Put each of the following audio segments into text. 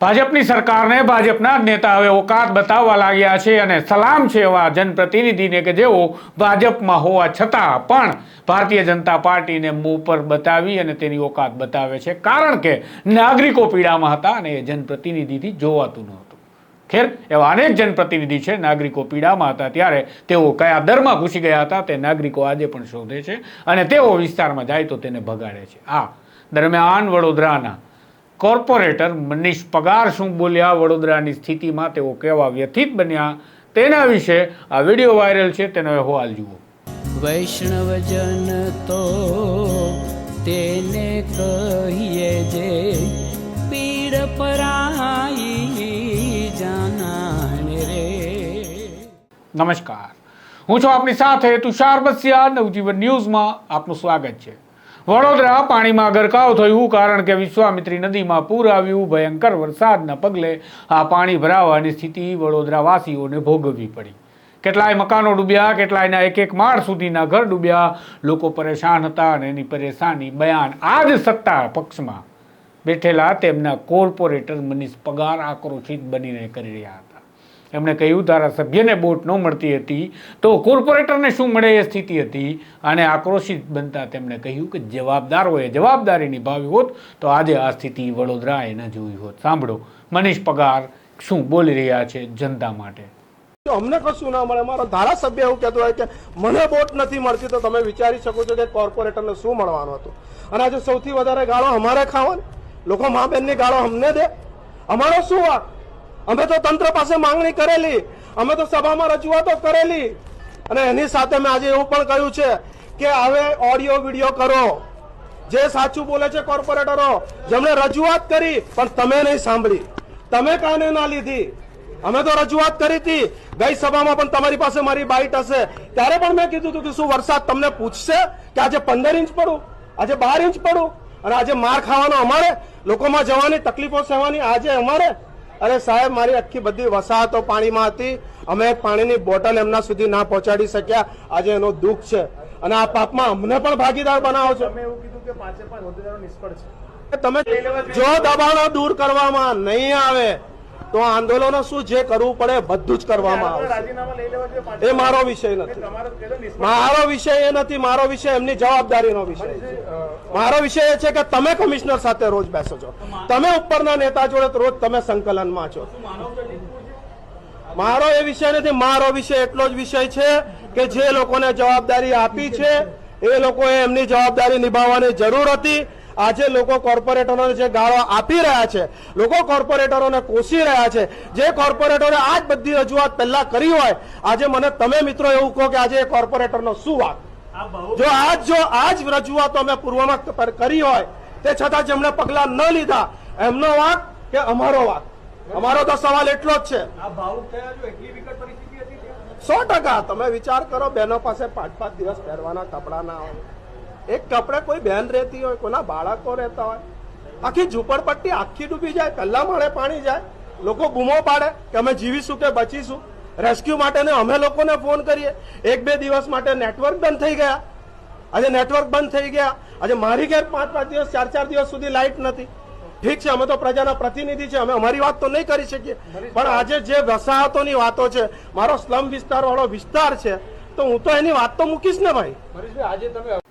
ભાજપની સરકારને ભાજપના નેતા હવે ઓકાત બતાવવા લાગ્યા છે અને સલામ છે એવા જનપ્રતિનિધિને કે જેઓ ભાજપમાં હોવા છતાં પણ ભારતીય જનતા પાર્ટીને મુંહ પર બતાવી અને તેની ઓકાત બતાવે છે. કારણ કે નાગરિકો પીડામાં હતા અને એ જનપ્રતિનિધિથી જોવાતું નહોતું ખેર, એવા અનેક જનપ્રતિનિધિ છે નાગરિકો પીડામાં હતા ત્યારે તેઓ કયા દરમાં ઘૂસી ગયા હતા તે નાગરિકો આજે પણ શોધે છે અને તેઓ વિસ્તારમાં જાય તો તેને ભગાડે છે. આ દરમિયાન વડોદરાના કોર્પોરેટર મનીષ પગાર શું બોલ્યા વડોદરાની સ્થિતિમાં તેઓ કેવા વ્યથિત બન્યા તેના વિશે આ વીડિયો વાયરલ છે તેનો અહેવાલ જુઓ. વૈષ્ણવજન તો તેને કહીએ જે પીડ પરાઈ જાનાને રે. નમસ્કાર. હું છું આપની સાથે તુષાર બસિયા નવજીવન ન્યૂઝમાં આપનું સ્વાગત છે. વડોદરા પાણીમાં ગરકાવ થયું કારણ કે વિશ્વામિત્રી નદીમાં પૂર આવ્યું, ભયંકર વરસાદના પગલે આ પાણી ભરાવાની સ્થિતિ વડોદરાવાસીઓને ભોગવવી પડી. કેટલાય મકાનો ડૂબ્યા, કેટલાયના એક એક માળ સુધીના ઘર ડૂબ્યા. લોકો પરેશાન હતા અને એની પરેશાની બયાન આ જ સત્તા પક્ષમાં બેઠેલા તેમના કોર્પોરેટર મનીષ પગાર આક્રોશિત બનીને કરી રહ્યા હતા. એમણે કહ્યું, ધારાસભ્યને બોટ ન મળતી હતી તો કોર્પોરેટરને શું મળે એ સ્થિતિ હતી? અને આક્રોશિત બનતા તેમણે કહ્યું કે જવાબદારોએ જવાબદારી નિભાવી હોત તો આજે આ સ્થિતિ વડોદરાએ ન જોઈ હોત. સાંભળો, મનીષ પગાર શું બોલી રહ્યા છે જનતા માટે? અમને કશું ના મળે, મારો ધારાસભ્ય એવું કહેતો હોય કે, મને બોટ નથી મળતી તો તમે વિચારી શકો છો કે કોર્પોરેટરને શું મળવાનું હતું? અને આજે સૌથી વધારે ગાળો અમારે ખાવાની. લોકો મા બહેનની ગાળો અમને દે. અમારો શું વાક અમે તો તંત્ર પાસે માંગણી કરેલી. અમે તો સભામાં રજૂઆતો કરેલી. અને એની સાથે મેં આજે એવું પણ કહ્યું છે કે હવે ઓડિયો વીડિયો કરો. જે સાચું બોલે છે કોર્પોરેટરો જેમણે રજૂઆત કરી, પણ તમે નહીં સાંભળી. તમે કાને ના લીધી? અમે તો રજૂઆત કરી હતી. ગઈ સભામાં પણ તમારી પાસે મારી બાઇટ હશે. ત્યારે પણ મેં કીધું હતું કે શું વરસાદ તમને પૂછશે કે આજે પંદર ઇંચ પડું? આજે બાર ઇંચ પડું? અને આજે માર ખાવાનો અમારે? લોકોમાં જવાની તકલીફો સહેવાની આજે અમારે? અરે સાહેબ મારી આખી બધી વસાહતો પાણીમાં હતી. અમે પાણીની બોટલ એમના સુધી ના પહોંચાડી શક્યા. આજે એનો દુઃખ છે. અને આ પાપમાં અમને પણ ભાગીદાર બનાવો છો. અમે એવું કીધું કે પાંચે પાંચ હોદ્દેદારો નિષ્ફળ છે. તમે જો દબાણો દૂર કરવામાં નહીં આવે તો આંદોલનો શું જે કરવું પડે બધું જ કરવામાં આવશે. એ મારો વિષય નથી. મારો વિષય એ નથી મારો વિષય એમની જવાબદારીનો વિષય મારો વિષય એ છે કે તમે કમિશનર સાથે રોજ બેસો છો. તમે ઉપરના નેતા જોડે રોજ તમે સંકલનમાં છો? મારો એ વિષય નથી મારો વિષય એટલો જ વિષય છે કે જે લોકોને જવાબદારી આપી છે એ લોકોએ એમની જવાબદારી નિભાવવાની જરૂર હતી. આજે લોકો કોર્પોરેટરોને જે ગાળો આપી રહ્યા છે લોકો કોર્પોરેટરોને કોસી રહ્યા છે જે કોર્પોરેટરે આજ બધી રજૂઆત પહેલા કરી હોય આજે મને તમે મિત્રો એવું કહો કે આજે એ કોર્પોરેટરનો શું વાક? જો આજ જો આજ રજૂઆતો અમે પૂર્વમાં પર કરી હોય તે છતાં જેમણે પગલા ન લીધા. એમનો વાક કે અમારો વાક? અમારો તો સવાલ એટલો જ છે. સો ટકા. તમે વિચાર કરો બહેનો પાસે પાંચ પાંચ દિવસ પહેરવાના કપડા ના હોય. એક કપડે કોઈ બહેન રહેતી હોય કોના બાળકો રહેતા હોય આખી ઝૂંપડપટ્ટી આખી ડૂબી જાય પહેલા માળે પાણી જાય લોકો બૂમો પાડે કે અમે જીવીશું કે બચીશું. રેસ્ક્યુ માટે ને અમે લોકોને ફોન કરીએ. એક બે દિવસ માટે નેટવર્ક બંધ થઈ ગયા. આજે નેટવર્ક બંધ થઈ ગયા. આજે મારી ઘેર પાંચ પાંચ દિવસ ચાર ચાર દિવસ સુધી લાઇટ નથી. ઠીક છે અમે તો પ્રજાના પ્રતિનિધિ છે અમે અમારી વાત તો નહીં કરી શકીએ. પણ આજે જે વસાહતોની વાતો છે મારો સ્લમ વિસ્તાર વાળો વિસ્તાર છે તો હું તો એની વાત તો મૂકીશ ને ભાઈ.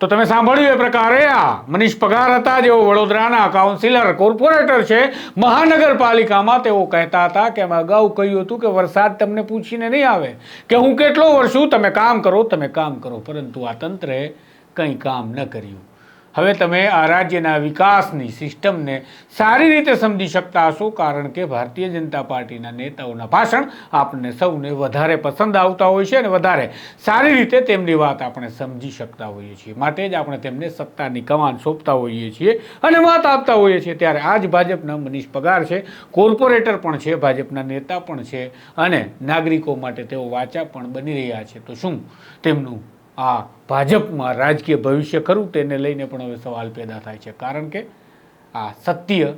તો તમે સાંભળ્યું એ પ્રકારે આ મનીષ પગાર હતા જેઓ વડોદરાના કાઉન્સિલર કોર્પોરેટર છે. મહાનગરપાલિકામાં તેઓ કહેતા હતા કે અમે અગાઉ કહ્યું હતું કે વરસાદ તમને પૂછીને નહીં આવે. કે હું કેટલો વર્ષું તમે કામ કરો તમે કામ કરો. પરંતુ આ તંત્રે કંઈ કામ ન કર્યું. હવે તમે આ રાજ્યના વિકાસની સિસ્ટમને સારી રીતે સમજી શકતા હશો, કારણ કે ભારતીય જનતા પાર્ટીના નેતાઓના ભાષણ આપણને સૌને વધારે પસંદ આવતા હોય છે અને વધારે સારી રીતે તેમની વાત આપણે સમજી શકતા હોઈએ છીએ. માટે જ આપણે તેમને સત્તાની કમાન સોંપતા હોઈએ છીએ અને મત આપતા હોઈએ છીએ. ત્યારે આ જ ભાજપના મનીષ પગાર છે, કોર્પોરેટર પણ છે, ભાજપના નેતા પણ છે અને નાગરિકો માટે તેઓ વાચા પણ બની રહ્યા છે. તો શું તેમનું આ ભાજપમાં રાજકીય ભવિષ્ય ખરું તેને લઈને પણ હવે સવાલ પેદા થાય છે. કારણ કે આ સત્ય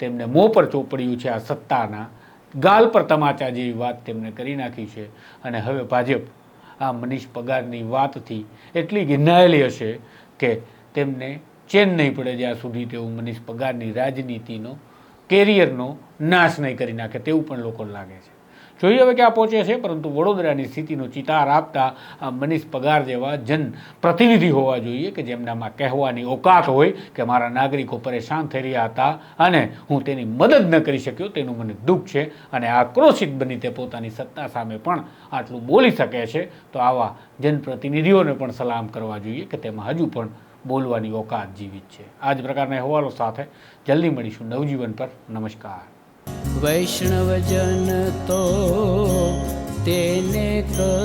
તેમને મોં પર ચોપડ્યું છે, આ સત્તાના ગાલ પર તમાચા જેવી વાત તેમણે કરી નાખી છે. અને હવે ભાજપ આ મનીષ પગારની વાતથી એટલી ઘિનાયેલી હશે કે તેમને ચેન નહીં પડે જ્યાં સુધી તેઓ મનીષ પગારની રાજનીતિનો, કેરિયરનો નાશ નહીં કરી નાખે તેવું પણ લોકો લાગે છે. જોઈએ હવે ક્યાં પહોંચે છે, પરંતુ વડોદરાની સ્થિતિનો ચિતાર આપતા મનીષ પગાર જેવા જન પ્રતિનિધિ હોવા જોઈએ કે જેમનામાં કહેવાની ઓકાત હોય કે મારા નાગરિકો પરેશાન થઈ રહ્યા હતા અને હું તેની મદદ ન કરી શક્યો તેનું મને દુઃખ છે અને આક્રોશિત બની તે પોતાની સત્તા સામે પણ આટલું બોલી શકે છે, તો આવા જનપ્રતિનિધિઓને પણ સલામ કરવા જોઈએ કે તેમાં હજુ પણ બોલવાની ઓકાત જીવિત છે. આ જ પ્રકારના અહેવાલો સાથે જલ્દી મળીશું નવજીવન પર. નમસ્કાર. વૈષ્ણવજન તો તેને કહીએ